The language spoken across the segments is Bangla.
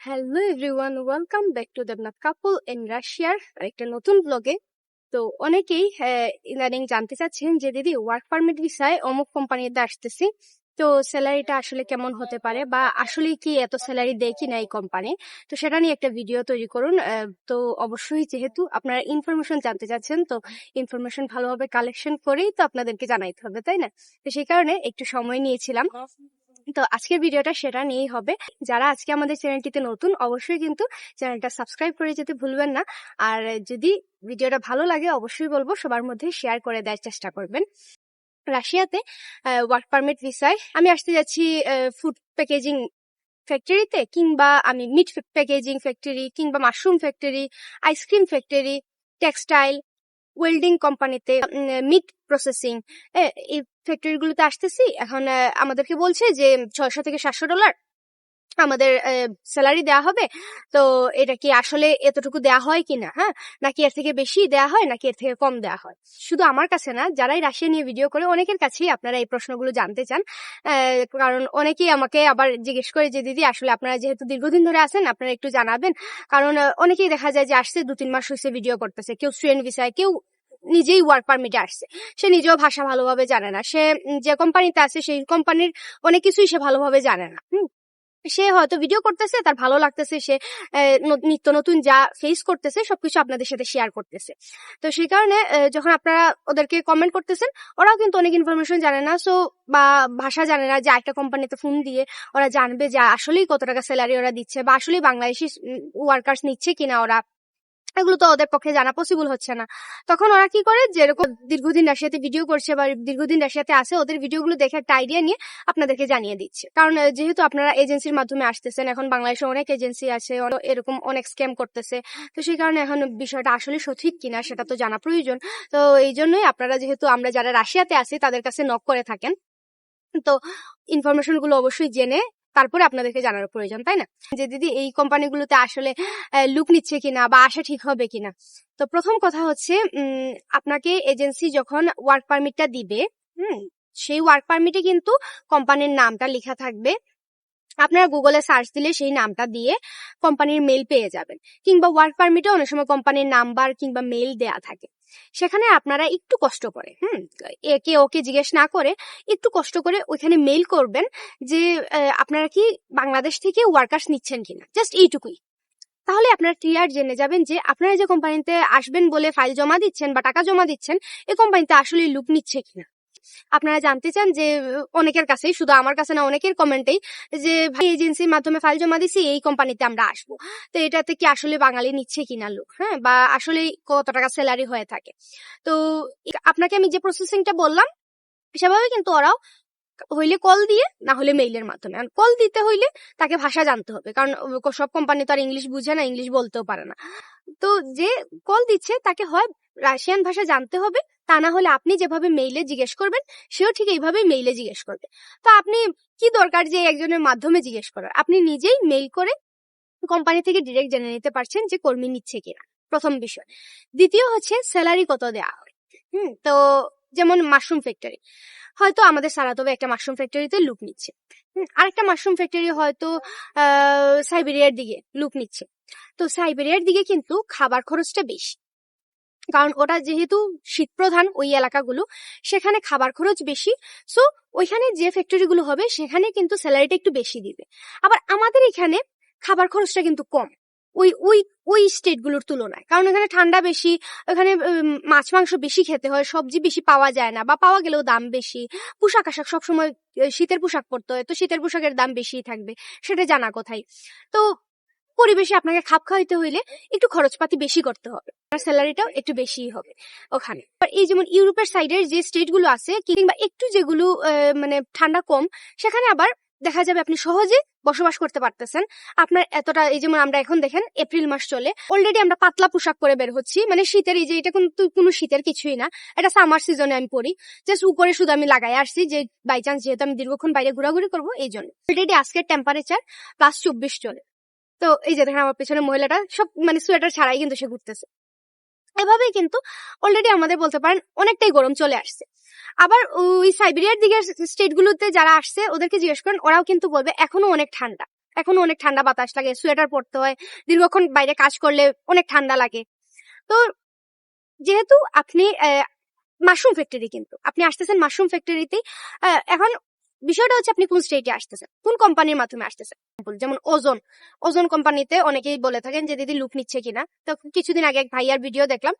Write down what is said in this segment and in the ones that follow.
Hello everyone welcome back to Debnath couple in রাশিয়ার একটা নতুন ব্লগে তো অনেকেই ইদানিং জানতে চাচ্ছেন যে, দিদি ওয়ার্ক পারমিট ভিসায় অমুক কোম্পানিতে আসতেছি। তো স্যালারিটা আসলে কেমন হতে পারে বা আসলে কি এত স্যালারি দেয় কি না এই কোম্পানি তো সেটা নিয়ে একটা ভিডিও তৈরি করুন। তো অবশ্যই যেহেতু আপনারা ইনফরমেশন জানতে চাচ্ছেন, তো ইনফরমেশন ভালোভাবে কালেকশন করেই তো আপনাদেরকে জানাইতে হবে, তাই না? তো সেই কারণে একটু সময় নিয়েছিলাম। তো আজকের ভিডিওটা সেটা নিয়েই হবে। যারা আজকে আমাদের চ্যানেলটিতে নতুন, অবশ্যই কিন্তু চ্যানেলটা সাবস্ক্রাইব করে যেতে ভুলবেন না। আর যদি ভিডিওটা ভালো লাগে, অবশ্যই বলব সবার মধ্যে শেয়ার করে দেওয়ার চেষ্টা করবেন। রাশিয়াতে ওয়ার্ক পারমিট ভিসায় আমি আসতে যাচ্ছি ফুড প্যাকেজিং ফ্যাক্টরিতে কিংবা আমি মিট প্যাকেজিং ফ্যাক্টরি কিংবা mushroom factory ice cream factory textile welding কোম্পানিতে মিট প্রসেসিং ফ্যাক্টরিগুলোতে আসতেছি, এখন আমাদেরকে বলছে যে ছয়শো থেকে সাতশো ডলার আমাদের স্যালারি দেওয়া হবে। তো এটা কি আসলে এতটুকু দেওয়া হয় কিনা হ্যাঁ? নাকি এর থেকে বেশি দেওয়া হয়, নাকি এর থেকে কম দেওয়া হয়? শুধু আমার কাছে না, যারাই রাশিয়া নিয়ে ভিডিও করে, অনেকের কাছেই আপনারা এই প্রশ্নগুলো জানতে চান। কারণ অনেকেই আমাকে আবার জিজ্ঞেস করে যে, দিদি, আসলে আপনারা যেহেতু দীর্ঘদিন ধরে আছেন, আপনারা একটু জানাবেন? কারণ অনেকেই দেখা যায় যে আসছে দু তিন মাস হয়েছে ভিডিও করতেছে। কেউ স্টুডেন্ট ভিসায় কেউ নিজেই ওয়ার্ক পারমিটে আসছে। সে নিজেও ভাষা ভালোভাবে জানে না। সে যে কোম্পানিতে আছে, সেই কোম্পানির অনেক কিছুই সে ভালোভাবে জানে না। সে হয়তো ভিডিও করতেছে, তার ভালো লাগতেছে, সে নিত্য নতুন যা ফেস করতেছে, সবকিছু আপনাদের সাথে শেয়ার করতেছে। তো সেই কারণে যখন আপনারা ওদেরকে কমেন্ট করতেছেন, ওরাও কিন্তু অনেক ইনফরমেশন জানে না। সো বা ভাষা জানে না যে একটা কোম্পানিতে ফোন দিয়ে ওরা জানবে যে আসলেই কত টাকা স্যালারি ওরা দিচ্ছে, বা আসলেই বাংলাদেশি ওয়ার্কার্স নিচ্ছে কিনা ওরা। এগুলো তো ওদের পক্ষে জানা পসিবল হচ্ছে না। তখন ওরা কি করে? যেরকম দীর্ঘদিন রাশিয়াতে ভিডিও করছে বা দীর্ঘদিন রাশিয়াতে আছে, ওদের ভিডিওগুলো দেখে একটা আইডিয়া নিয়ে আপনাদেরকে জানিয়ে দিচ্ছে। কারণ যেহেতু আপনারা এজেন্সির মাধ্যমে আসতেছেন, এখন বাংলাদেশে অনেক এজেন্সি আছে এরকম অনেক স্ক্যাম করতেছে। তো সেই কারণে এখন বিষয়টা আসলে সঠিক কিনা সেটা তো জানা প্রয়োজন। তো এই জন্যই আপনারা যেহেতু, আমরা যারা রাশিয়াতে আছি, তাদের কাছে নক করে থাকেন। তো ইনফরমেশনগুলো অবশ্যই জেনে তারপরে আপনাদেরকে জানার প্রয়োজন, তাই না? যে দিদি, এই কোম্পানিগুলোতে আসলে লুক নিচ্ছে কিনা বা আসা ঠিক হবে কিনা? তো প্রথম কথা হচ্ছে আপনাকে এজেন্সি যখন ওয়ার্ক পারমিটটা দিবে, হুম, সেই ওয়ার্ক পারমিটে কিন্তু কোম্পানির নামটা লেখা থাকবে। আপনারা গুগলে সার্চ দিলে সেই নামটা দিয়ে কোম্পানির মেল পেয়ে যাবেন। কিংবা ওয়ার্ক পারমিটে অনেক সময় কোম্পানির নাম্বার কিংবা মেল দেয়া থাকে। সেখানে আপনারা একটু কষ্ট করে, হুম, একে ওকে জিজ্ঞেস না করে একটু কষ্ট করে ওইখানে মেইল করবেন যে আপনারা কি বাংলাদেশ থেকে ওয়ার্কার্স নিচ্ছেন কিনা? জাস্ট এইটুকুই। তাহলে আপনারা ক্লিয়ার জেনে যাবেন যে, আপনারা যে কোম্পানিতে আসবেন বলে ফাইল জমা দিচ্ছেন বা টাকা জমা দিচ্ছেন এই কোম্পানিতে আসলে লুক নিচ্ছে কিনা। আপনারা জানতে চান যে, অনেকের কাছেই, শুধু আমার কাছে না, অনেকের কমেন্টেই যে, ভাই, এজেন্সির মাধ্যমে ফাইল জমা দিছি, এই কোম্পানিতে আমরা আসব। তো এটাতে কি আসলে বাঙালি নিচ্ছে কিনা লোক হ্যাঁ? বা আসলে কত টাকা স্যালারি হয়ে থাকে? তো আপনাকে আমি যে প্রসেসিংটা বললাম, সেভাবে কিন্তু ওরাও হইলে কল দিয়ে, না হলে মেইলের মাধ্যমে। কল দিতে হইলে তাকে ভাষা জানতে হবে, কারণ সব কোম্পানি তো আর ইংলিশ বুঝে না ইংলিশ বলতেও পারে না। তো যে কল দিচ্ছে, তাকে হয় রাশিয়ান ভাষা জানতে হবে তা না হলে আপনি যেভাবে মেইলে জিজ্ঞেস করবেন, সেও ঠিক এইভাবেই মেইলে জিজ্ঞেস করবে। তো আপনি কি দরকার যে একজনের মাধ্যমে জিজ্ঞেস করার? আপনি নিজেই মেইল করে কোম্পানি থেকে ডিরেক্ট জেনে নিতে পারছেন যে কর্মী নিচ্ছে কিনা, প্রথম বিষয়। দ্বিতীয় হচ্ছে স্যালারি কত দেওয়া হয়, হুম? তো যেমন মাশরুম ফ্যাক্টরি হয়তো আমাদের সারাতবে একটা মাশরুম ফ্যাক্টরিতে লুক নিচ্ছে আরেকটা মাশরুম ফ্যাক্টরি হয়তো সাইবেরিয়ার দিকে লুক নিচ্ছে। তো সাইবেরিয়ার দিকে কিন্তু খাবার খরচটা বেশি কারণ ওটা যেহেতু শীত প্রধান ওই এলাকাগুলো, সেখানে খাবার খরচ বেশি। সো ওইখানে যে ফ্যাক্টরিগুলো হবে, সেখানে কিন্তু স্যালারিটা একটু বেশি দিবে। আবার আমাদের এখানে খাবার খরচটা কিন্তু কম। ওই ওই ওই স্টেটগুলোর তুলনায়। কারণ এখানে ঠান্ডা বেশি, এখানে মাছ, মাংস বেশি খেতে হয়, সবজি বেশি পাওয়া যায় না বা পাওয়া গেলেও দাম বেশি। পোশাক আশাক সবসময় শীতের পোশাক পরতে হয়, তো শীতের পোশাকের দাম বেশি থাকবে, সেটা জানা কোথায় তো পরিবেশে আপনাকে খাপ খাওয়াইতে হইলে একটু খরচপাতি বেশি করতে হবে। আর স্যালারিটাও একটু বেশিই হবে ওখানে। এই যেমন ইউরোপের সাইডের যে স্টেটগুলো আছে, কিংবা একটু যেগুলো মানে ঠান্ডা কম, সেখানে আবার দেখা যাবে আপনি সহজে বসবাস করতে পারতেছেন। আপনার এতটা, এই যেমন আমরা এখন দেখেন, এপ্রিল মাস চলে। অলরেডি আমরা পাতলা পোশাক পরে বের হচ্ছি। মানে শীতের এই যে, এটা কিন্তু কোনো শীতের কিছুই না। এটা সামার সিজনে আমি পরি। জাস্ট উপরে শুধু আমি লাগাই আসছি যে বাই চান্স যেহেতু আমি দীর্ঘক্ষণ বাইরে ঘোরাঘুরি করব, এই জন্য। অলরেডি আজকের টেম্পারেচার প্লাস চব্বিশ চলে। তো এই যে দেখেন আমার পেছনে মহিলাটা, সব মানে সোয়েটার ছাড়াই কিন্তু সে ঘুরতেছে। এভাবেই কিন্তু অলরেডি আমাদের বলতে পারেন অনেকটাই গরম চলে আসছে। আবার ওই সাইবেরিয়ার দিকের স্টেট গুলোতে যারা আসছে, ওদেরকে জিজ্ঞেস করেন, ওরাও কিন্তু বলবে, এখনও অনেক ঠান্ডা। এখনও অনেক ঠান্ডা বাতাস লাগে, সোয়েটার পরতে হয়, দীর্ঘক্ষণ বাইরে কাজ করলে অনেক ঠান্ডা লাগে। তো যেহেতু আপনি মাশরুম ফ্যাক্টরি কিন্তু, আপনি আসতেছেন মাশরুম ফ্যাক্টরিতে এখন বিষয়টা হচ্ছে আপনি কোন স্টেটে আসতেছেন, কোন কোম্পানির মাধ্যমে আসতেছেন? যেমন ওজন ওজন কোম্পানিতে অনেকেই বলে থাকেন যে, দিদি লুক নিচ্ছে কিনা? তো কিছুদিন আগে এক ভাইয়ার ভিডিও দেখলাম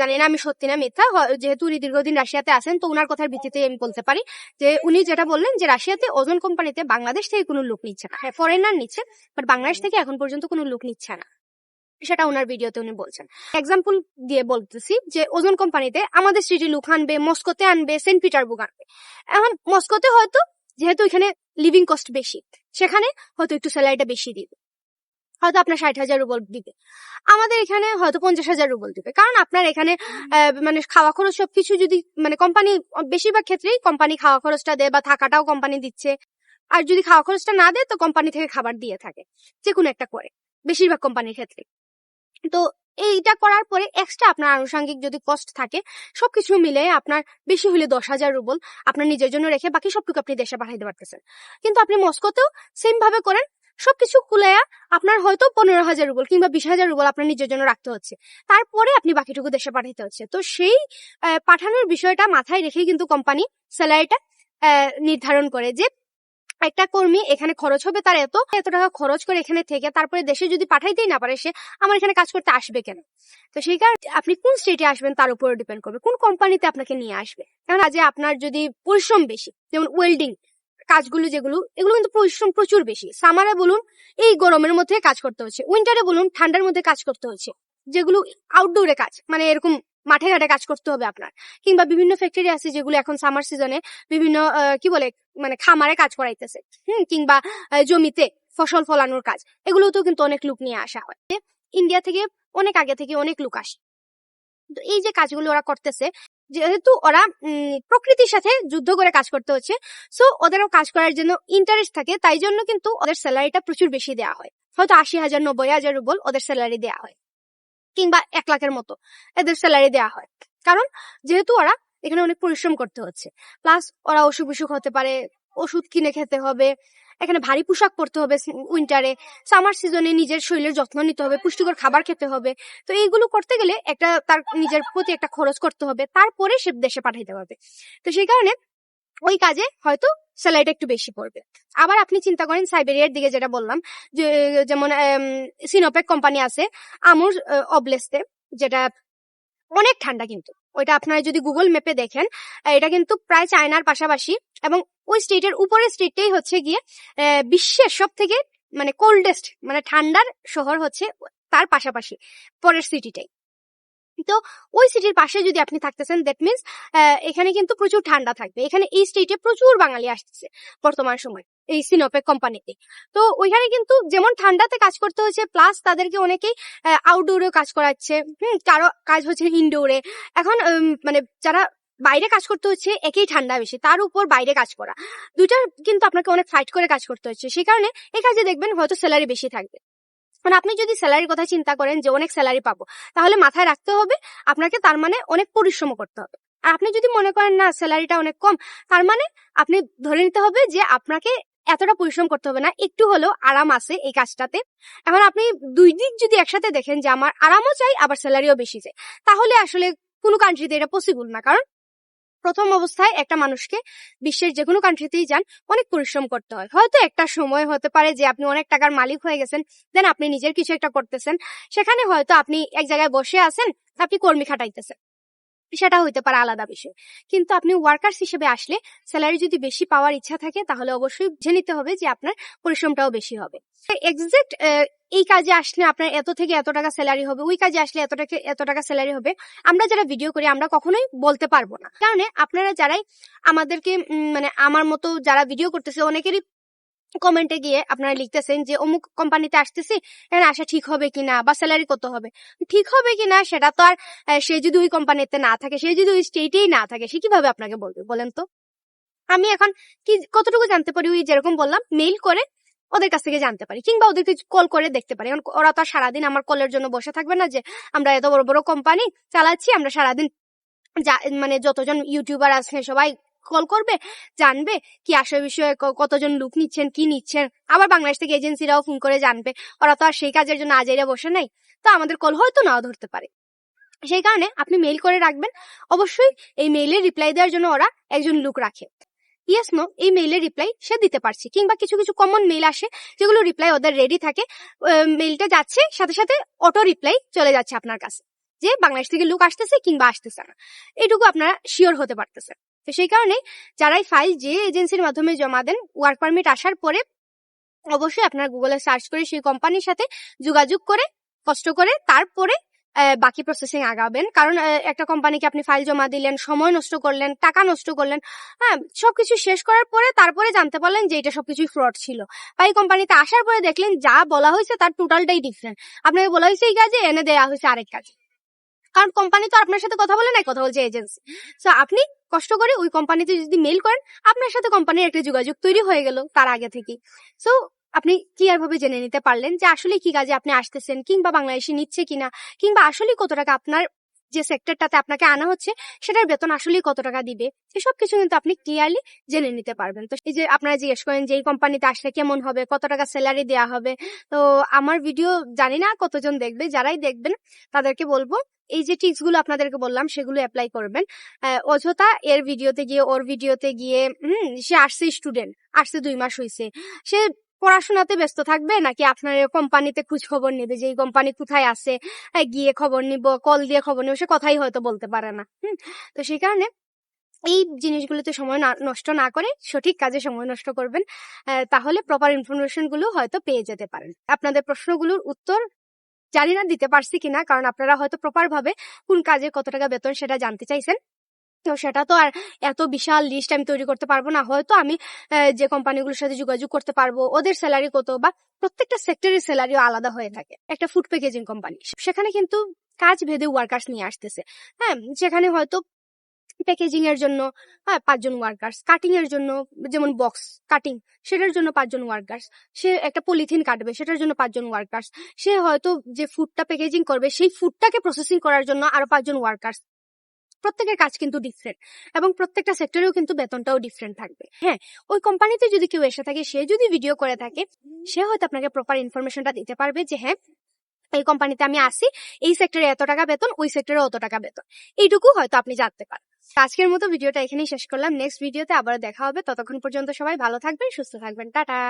জানি না আমি সত্যি না মিথ্যা যেহেতু উনি দীর্ঘদিন রাশিয়াতে আছেন, তো উনার কথার ভিত্তিতে আমি বলতে পারি যে, উনি যেটা বললেন যে, রাশিয়াতে ওজন কোম্পানিতে বাংলাদেশ থেকে কোনো লুক নিচ্ছে না। হ্যাঁ ফরেনার নিচ্ছে বাট বাংলাদেশ থেকে এখন পর্যন্ত কোনো লুক নিচ্ছে না। সেটা ওনার ভিডিওতে উনি বলছেন। এক্সাম্পল দিয়ে বলতেছি যে ওজন কোম্পানিতে আমাদের সিটি লুক আনবে, মস্কোতে আনবে সেন্ট পিটারবুর্গ আনবে। এখন মস্কোতে হয়তো যেহেতু এখানে লিভিং কস্ট বেশি, সেখানে হয়তো একটু স্যালারিটা বেশি দিবে। হয়তো আপনার ষাট হাজার রুবল দিবে। আমাদের এখানে হয়তো পঞ্চাশ হাজার রুবল দিবে। কারণ আপনার এখানে মানে খাওয়া খরচ সবকিছু যদি মানে কোম্পানি বেশিরভাগ ক্ষেত্রেই কোম্পানি খাওয়া খরচটা দেয় বা থাকাটাও কোম্পানি দিচ্ছে। আর যদি খাওয়া খরচটা না দেয়, তো কোম্পানি থেকে খাবার দিয়ে থাকে যে কোনো একটা করে, বেশিরভাগ কোম্পানির ক্ষেত্রে। তো এইটা করার পরে এক্সট্রা আপনার আনুষঙ্গিক যদি কস্ট থাকে, সবকিছু মিলে আপনার বেশি হলে দশ হাজার রুবল আপনার নিজের জন্য রেখে বাকি সবটুকু আপনি দেশে পাঠাইতে পারতেছেন। কিন্তু আপনি মস্কোতেও সেম ভাবে করেন, সবকিছু কুলাইয়া আপনার হয়তো পনেরো হাজার রুবল কিংবা বিশ হাজার রুবল আপনার নিজের জন্য রাখতে হচ্ছে। তারপরে আপনি বাকিটুকু দেশে পাঠাইতে হচ্ছে। তো সেই পাঠানোর বিষয়টা মাথায় রেখেই কিন্তু কোম্পানি স্যালারিটা নির্ধারণ করে যে একটা কর্মী এখানে খরচ হবে, তার এত এত টাকা খরচ করে এখানে থেকে তারপরে দেশে যদি পাঠাইতেই না পারে, সে আমার এখানে কাজ করতে আসবে কেন? তো সেই কারণে আপনি কোন স্টেটে আসবেন তার উপরে ডিপেন্ড করবে, কোন কোম্পানিতে আপনাকে নিয়ে আসবে? কারণ আজ আপনার যদি পরিশ্রম বেশি, যেমন ওয়েল্ডিং কাজগুলো যেগুলো, এগুলো কিন্তু পরিশ্রম প্রচুর বেশি। সামারে বলুন, এই গরমের মধ্যে কাজ করতে হচ্ছে উইন্টারে বলুন, ঠান্ডার মধ্যে কাজ করতে হচ্ছে, যেগুলো আউটডোরে কাজ মানে এরকম মাঠে ঘাটে কাজ করতে হবে আপনার। কিংবা বিভিন্ন ফ্যাক্টরি আছে যেগুলো এখন সামার সিজনে বিভিন্ন কি বলে মানে খামারে কাজ করাইতেছে। হুম, কিংবা জমিতে ফসল ফলানোর কাজ। এগুলোতেও কিন্তু অনেক লোক নিয়ে আসা হয়। ইন্ডিয়া থেকে অনেক আগে থেকে অনেক লোক আসে। তো এই যে কাজগুলো ওরা করতেছে, যেহেতু ওরা প্রকৃতির সাথে যুদ্ধ করে কাজ করতে হচ্ছে সো ওদেরও কাজ করার জন্য ইন্টারেস্ট থাকে, তাই জন্য কিন্তু ওদের স্যালারিটা প্রচুর বেশি দেওয়া হয়। হয়তো আশি হাজার, নব্বই হাজার রুবল ওদের স্যালারি দেওয়া হয়। কিংবা এক লাখের মতো এদের স্যালারি দেওয়া হয়। কারণ যেহেতু ওরা এখানে অনেক পরিশ্রম করতে হচ্ছে। প্লাস ওরা অসুখ বিসুখ হতে পারে, ওষুধ কিনে খেতে হবে, এখানে ভারী পোশাক পরতে হবে উইন্টারে সামার সিজনে নিজের শরীরের যত্ন নিতে হবে, পুষ্টিকর খাবার খেতে হবে। তো এইগুলো করতে গেলে একটা তার নিজের প্রতি একটা খরচ করতে হবে। তারপরে সে দেশে পাঠাইতে পারবে তো সেই কারণে ওই কাজে হয়তো স্যালারিটা একটু বেশি পড়বে। আবার আপনি চিন্তা করেন সাইবেরিয়ার দিকে যেটা বললাম, যে, যেমন সিনোপেক কোম্পানি আছে, আমুর অবলেস্তে, যেটা অনেক ঠান্ডা কিন্তু। ওইটা আপনারা যদি গুগল ম্যাপে দেখেন এটা কিন্তু প্রায় চায়নার পাশাপাশি এবং ওই স্টেটের উপরের স্টেটটাই হচ্ছে গিয়ে বিশ্বের সব থেকে মানে কোল্ডেস্ট মানে ঠান্ডার শহর হচ্ছে তার পাশাপাশি, পরের সিটিটাই তো ওই সিটির পাশে যদি আপনি থাকতেছেন দ্যাট মিনস এখানে কিন্তু প্রচুর ঠান্ডা থাকবে। এখানে এই স্টেটে প্রচুর বাঙালি আসতেছে বর্তমান সময়, এই সিনোপেক কোম্পানিতে তো। ওইখানে কিন্তু যেমন ঠান্ডাতে কাজ করতে হচ্ছে প্লাস তাদেরকে অনেকেই আউটডোরেও কাজ করাচ্ছে, হুম কারও কাজ হচ্ছে ইনডোরে এখন মানে যারা বাইরে কাজ করতে হচ্ছে, একই ঠান্ডা বেশি, তার উপর বাইরে কাজ করা। দুইটার কিন্তু আপনাকে অনেক ফাইট করে কাজ করতে হচ্ছে, সেই কারণে এই কাজে দেখবেন হয়তো স্যালারি বেশি থাকবে। মানে আপনি যদি স্যালারির কথা চিন্তা করেন যে অনেক স্যালারি পাবো, তাহলে মাথায় রাখতে হবে আপনাকে তার মানে অনেক পরিশ্রম করতে হবে। আর আপনি যদি মনে করেন না স্যালারিটা অনেক কম, তার মানে আপনি ধরে নিতে হবে যে আপনাকে এতটা পরিশ্রম করতে হবে না, একটু হলেও আরাম আছে এই কাজটাতে। এখন আপনি দুই দিক যদি একসাথে দেখেন যে আমার আরামও চাই, আবার স্যালারিও বেশি চাই, তাহলে আসলে কোনো কান্ট্রিতে এটা পসিবল না। কারণ প্রথম অবস্থায় একটা মানুষকে বিশ্বের যে কোনো কান্ট্রিতেই যান, অনেক পরিশ্রম করতে হয়। হয়তো একটা সময় হতে পারে যে আপনি অনেক টাকার মালিক হয়ে গেছেন দেন আপনি নিজের কিছু একটা করতেছেন। সেখানে হয়তো আপনি এক জায়গায় বসে আছেন, আপনি কর্মী খাটাইতেছেন। সেটা হইতে পারে আলাদা বিষয়। কিন্তু আপনি ওয়ার্কার্স হিসেবে আসলে স্যালারি যদি বেশি পাওয়ার ইচ্ছা থাকে, তাহলে অবশ্যই বুঝে নিতে হবে যে আপনার পরিশ্রমটাও বেশি হবে। এক্সাক্ট এই কাজে আসলে আপনার এত থেকে এত টাকা স্যালারি হবে, ওই কাজে আসলে এত টাকা এত টাকা স্যালারি হবে, আমরা যারা ভিডিও করি, আমরা কখনোই বলতে পারব না। কারণ আপনারা যারাই আমাদেরকে মানে আমার মতো যারা ভিডিও করতেছে, অনেকেরই কমেন্টে গিয়ে আপনারা লিখতেছেন যে, অমুক কোম্পানিতে আসতেছি, এখানে আসা ঠিক হবে কিনা বা স্যালারি কত হবে? ঠিক হবে কিনা সেটা তো আর সে যদি ওই কোম্পানিতে না থাকে, সে যদি ওই স্টেটেই না থাকে, সে কীভাবে আপনাকে বলবে বলেন তো? আমি এখন কি, কতটুকু জানতে পারি ওই যেরকম বললাম মেইল করে ওদের কাছ থেকে জানতে পারি, কিংবা ওদেরকে কল করে দেখতে পারি। এখন ওরা তো সারাদিন আমার কলের জন্য বসে থাকবে না যে, আমরা এত বড় বড় কোম্পানি চালাচ্ছি, আমরা সারাদিন যা মানে যতজন ইউটিউবার আছে সবাই কল করবে, জানবে কি আসল বিষয়ে কতজন লোক নিচ্ছেন, কি নিচ্ছেন। আবার বাংলাদেশ থেকে এজেন্সিরাও ফোন করে জানবে। ওরা তো আর সেই কাজের জন্য আজাইরা বসে নাই। তো আমাদের কল হয়তো নাও ধরতে পারে। সেই কারণে আপনি মেইল করে রাখবেন। অবশ্যই এই মেইলের রিপ্লাই দেওয়ার জন্য ওরা একজন লোক রাখে। ইয়েস নো এই মেইলের রিপ্লাই সে দিতে পারছে। কিংবা কিছু কিছু কমন মেইল আসে, যেগুলো রিপ্লাই ওদের রেডি থাকে। মেইলটা যাচ্ছে, সাথে সাথে অটো রিপ্লাই চলে যাচ্ছে আপনার কাছে। যে বাংলাদেশ থেকে লোক আসতেছে কিংবা আসতেছে না। এটুকু আপনারা শিওর হতে পারতেছেন। তো সেই কারণে যারাই ফাইল যে এজেন্সির মাধ্যমে জমা দেন ওয়ার্ক পারমিট আসার পরে অবশ্যই আপনার গুগলে সার্চ করে সেই কোম্পানির সাথে যোগাযোগ করে, কষ্ট করে তারপরে বাকি প্রসেসিং আগাবেন। কারণ একটা কোম্পানিকে আপনি ফাইল জমা দিলেন, সময় নষ্ট করলেন, টাকা নষ্ট করলেন হ্যাঁ সবকিছু শেষ করার পরে তারপরে জানতে পারলেন যে এটা সবকিছুই ফ্রড ছিল। বা এই কোম্পানিতে আসার পরে দেখলেন যা বলা হয়েছে তার টোটালটাই ডিফারেন্ট আপনাকে বলা হয়েছে এই কাজে, এনে দেওয়া হয়েছে আরেক কাজে। কারণ কোম্পানি তো আপনার সাথে কথা বলে নাই, কথা বলছে এজেন্সি তো আপনি কষ্ট করে ওই কোম্পানিতে যদি মেল করেন, আপনার সাথে কোম্পানির একটা যোগাযোগ তৈরি হয়ে গেল তার আগে থেকে। সো আপনি ক্লিয়ার ভাবে জেনে নিতে পারলেন যে আসলে কি কাজে আপনি আসতেছেন কিংবা বাংলাদেশে নিচ্ছে কিনা, কিংবা আসলে কত টাকা আপনার যে সেক্টরটাতে আপনাকে আনা হচ্ছে, সেটার বেতন আসলেই কত টাকা দিবে? সেসব কিছু কিন্তু আপনি ক্লিয়ারলি জেনে নিতে পারবেন। তো এই যে আপনারা জিজ্ঞেস করেন যে, এই কোম্পানিতে আসলে কেমন হবে? কত টাকা স্যালারি দেওয়া হবে? তো আমার ভিডিও জানি না কতজন দেখবে, যারাই দেখবেন, তাদেরকে বলব। এই যে টিপসগুলো আপনাদেরকে বললাম, সেগুলো অ্যাপ্লাই করবেন। অযথা এর ভিডিওতে গিয়ে, ওর ভিডিওতে গিয়ে, হম, সে আসছে স্টুডেন্ট আসছে দুই মাস হয়েছে সে পড়াশোনাতে ব্যস্ত থাকবে? নাকি আপনার কোম্পানিতে খোঁজ খবর নেবে যে এই কোম্পানি কোথায় আছে গিয়ে খবর নিব, কল দিয়ে খবর নিব, সে কথাই হয়তো বলতে পারে না, হুম? তো সেই কারণে এই জিনিসগুলোতে সময় নষ্ট না করে সঠিক কাজে সময় নষ্ট করবেন তাহলে প্রপার ইনফরমেশনগুলো হয়তো পেয়ে যেতে পারেন। আপনাদের প্রশ্নগুলোর উত্তর জানি না দিতে পারছি কিনা, কারণ আপনারা হয়তো প্রপার ভাবে কোন কাজে কত টাকা বেতন সেটা জানতে চাইছেন। তো সেটা তো আর এত বিশাল লিস্ট আমি তৈরি করতে পারব না। হয়তো আমি যে কোম্পানিগুলোর সাথে যোগাযোগ করতে পারব, ওদের স্যালারি কত বা প্রত্যেকটা সেক্টরের স্যালারিও আলাদা হয়ে থাকে। একটা ফুড প্যাকেজিং কোম্পানি সেখানে কিন্তু কাজ ভেদে ওয়ার্কার্স নিয়ে আসতেছে। হ্যাঁ সেখানে হয়তো প্যাকেজিং এর জন্য হ্যাঁ পাঁচজন ওয়ার্কার্স কাটিং এর জন্য যেমন বক্স কাটিং সেটার জন্য পাঁচজন ওয়ার্কার্স সে একটা পলিথিন কাটবে, সেটার জন্য পাঁচজন ওয়ার্কার্স সে হয়তো যে ফুডটা প্যাকেজিং করবে, সেই ফুডটাকে প্রসেসিং করার জন্য আরও পাঁচজন ওয়ার্কার্স প্রত্যেকের কাজ কিন্তু ডিফারেন্ট এবং প্রত্যেকটা সেক্টরেও কিন্তু বেতনটাও ডিফারেন্ট থাকবে। হ্যাঁ ওই কোম্পানিতে যদি কেউ এসে থাকে, সে যদি ভিডিও করে থাকে, সে হয়তো আপনাকে প্রপার ইনফরমেশনটা দিতে পারবে যে হ্যাঁ এই কোম্পানিতে আমি আসি, এই সেক্টরে এত টাকা বেতন, ওই সেক্টরে অত টাকা বেতন। এইটুকু হয়তো আপনি জানতে পারেন আজকের মতো ভিডিওটা এখানেই শেষ করলাম। নেক্সট ভিডিওতে আবার দেখা হবে। ততক্ষণ পর্যন্ত সবাই ভালো থাকবেন, সুস্থ থাকবেন। টাটা!